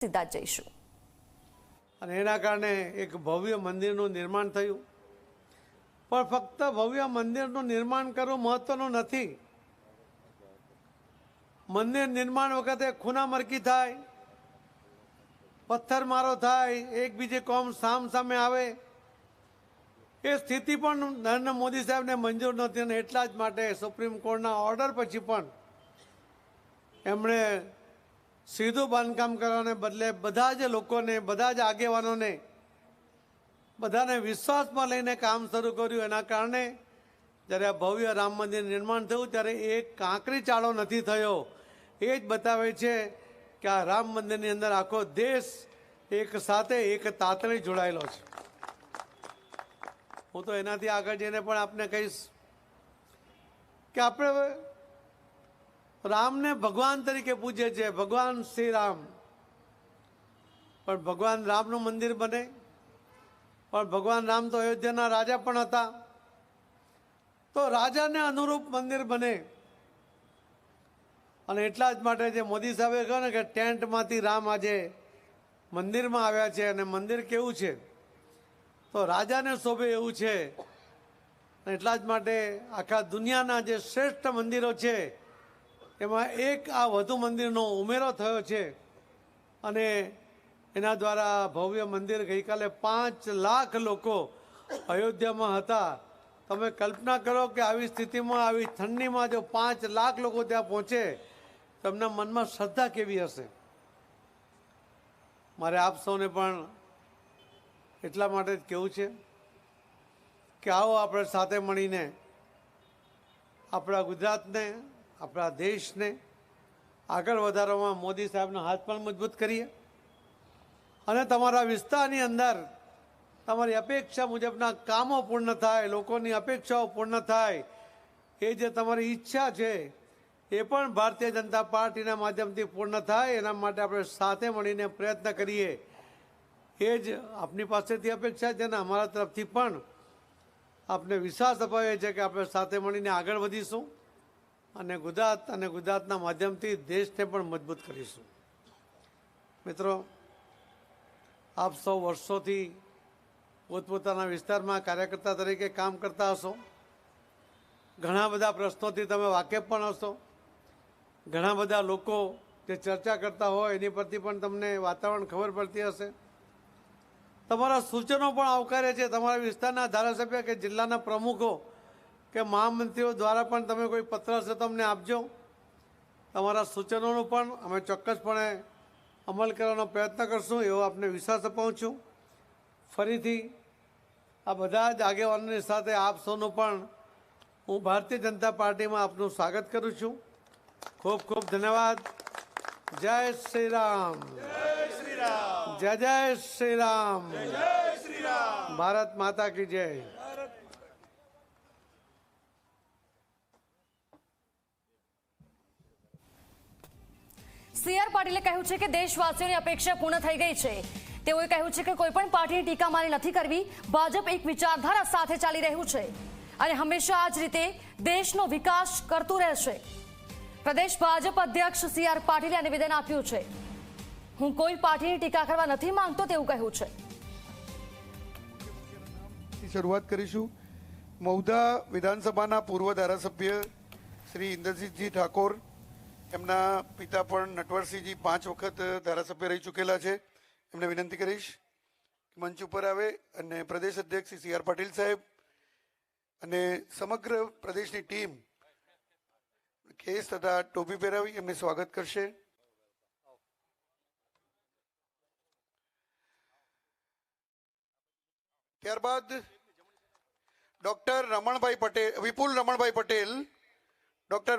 સીધા જઈશું. અને એના કારણે એક ભવ્ય મંદિરનું નિર્માણ થયું. પણ ફક્ત ભવ્ય મંદિરનું નિર્માણ કરવું મહત્વનું નથી. મંદિર નિર્માણ વખતે ખૂનામરકી થાય, પથ્થરમારો થાય, એકબીજે કોમ સામ સામે આવે. એ સ્થિતિ પણ નરેન્દ્ર મોદી સાહેબને મંજૂર નથી અને એટલા જ માટે સુપ્રીમ કોર્ટના ઓર્ડર પછી પણ એમણે સીધું બાંધકામ કરવાને બદલે બધા જ લોકોને, બધા જ આગેવાનોને, બધાને વિશ્વાસમાં લઈને કામ શરૂ કર્યું. એના કારણે જ્યારે આ ભવ્ય રામ મંદિર નિર્માણ થયું, ત્યારે એ કાંકરી ચાળો નથી થયો. એ જ બતાવે છે કે આ રામ મંદિરની અંદર આખો દેશ એક સાથે એક તાતણી જોડાયેલો છે. હું તો એનાથી આગળ જઈને પણ આપને કહીશ કે આપણે રામને ભગવાન તરીકે પૂજે છે. ભગવાન શ્રી રામ પણ ભગવાન રામનું મંદિર બને. પણ ભગવાન રામ તો અયોધ્યાના રાજા પણ હતા. તો રાજાને અનુરૂપ મંદિર બને. અને એટલા જ માટે જે મોદી સાહેબે કહ્યું ને કે ટેન્ટમાંથી રામ આજે મંદિરમાં આવ્યા છે અને મંદિર કેવું છે? તો રાજાને શોભે એવું છે. એટલા જ માટે આખા દુનિયાના જે શ્રેષ્ઠ મંદિરો છે એમાં એક આ વધુ મંદિરનો ઉમેરો થયો છે અને એના દ્વારા ભવ્ય મંદિર ગઈકાલે પાંચ લાખ લોકો અયોધ્યામાં હતા. તમે કલ્પના કરો કે આવી સ્થિતિમાં, આવી ઠંડીમાં જો પાંચ લાખ લોકો ત્યાં પહોંચે તો મનમાં શ્રદ્ધા કેવી હશે? મારે આપ સૌને પણ એટલા માટે જ કહેવું છે કે આવો આપણે સાથે મળીને આપણા ગુજરાતને આપણા દેશને આગળ વધારવામાં મોદી સાહેબનો હાથ પણ મજબૂત કરીએ. અને તમારા વિસ્તારની અંદર તમારી અપેક્ષા મુજબના કામો પૂર્ણ થાય, લોકોની અપેક્ષાઓ પૂર્ણ થાય, એ જે તમારી ઈચ્છા છે, એ પણ ભારતીય જનતા પાર્ટીના માધ્યમથી પૂર્ણ થાય, એના માટે આપણે સાથે મળીને પ્રયત્ન કરીએ. એ જ આપની પાસેથી અપેક્ષા છે અને અમારા તરફથી પણ આપને વિશ્વાસ અપાવે છે કે આપણે સાથે મળીને આગળ વધીશું. અને ગુજરાત અને ગુજરાતના માધ્યમથી દેશને પણ મજબૂત કરીશું. મિત્રો, આપ સૌ વર્ષોથી પોતપોતાના વિસ્તારમાં કાર્યકર્તા તરીકે કામ કરતા હશો. ઘણા બધા પ્રશ્નોથી તમે વાકેફ પણ હશો. ઘણા બધા લોકો જે ચર્ચા કરતા હોય એની પરથી પણ તમને વાતાવરણ ખબર પડતી હશે. તમારા સૂચનો પણ આવકારે છે. તમારા વિસ્તારના ધારાસભ્ય કે જિલ્લાના પ્રમુખો કે મહામંત્રીઓ દ્વારા પણ તમે કોઈ પત્ર હશે તો અમને આપજો. તમારા સૂચનોનું પણ અમે ચોક્કસપણે અમલ કરવાનો પ્રયત્ન કરશું એવો આપને વિશ્વાસ અપાવું છું. ફરીથી આ બધા જ આગેવાનોની સાથે આપ સૌનું પણ હું ભારતીય જનતા પાર્ટીમાં આપનું સ્વાગત કરું છું. ખૂબ ખૂબ ધન્યવાદ. જય શ્રી રામ જય જય શ્રી રામ ભારત માતા કી જય. સી આર પાટીલે કહ્યું છે કે દેશવાસીઓની અપેક્ષા પૂર્ણ થઈ ગઈ છે. તેઓએ કહ્યું છે કે કોઈ પણ પાર્ટીની ટીકા મારી નથી કરવી. ભાજપ એક વિચારધારા સાથે ચાલી રહ્યું છે. અને હંમેશા આ જ રીતે દેશનો વિકાસ કરતું રહેશે. પ્રદેશ ભાજપ અધ્યક્ષ સી આર પાટીલે નિવેદન આપ્યું છે. હું કોઈ પાર્ટીની ટીકા કરવા નથી માંગતો તેવું કહ્યું છે. શરૂઆત કરીશું. મૌધા વિધાનસભાના પૂર્વ ધારાસભ્ય શ્રી ઇન્દ્રજીતજી ઠાકોર એમના પિતા પણ નટવરસિંહજી પાંચ વખત ધારાસભ્ય રહી ચૂકેલા છે. એમને વિનંતી કરીશ મંચ ઉપર આવે અને પ્રદેશ અધ્યક્ષ સી આર પાટીલ સાહેબ અને સમગ્ર પ્રદેશની ટીમ કેસ તથા ટોપી પહેરાવી એમને સ્વાગત કરશે. ત્યારબાદ ડોક્ટર રમણભાઈ પટેલ, વિપુલ રમણભાઈ પટેલ, ડોક્ટર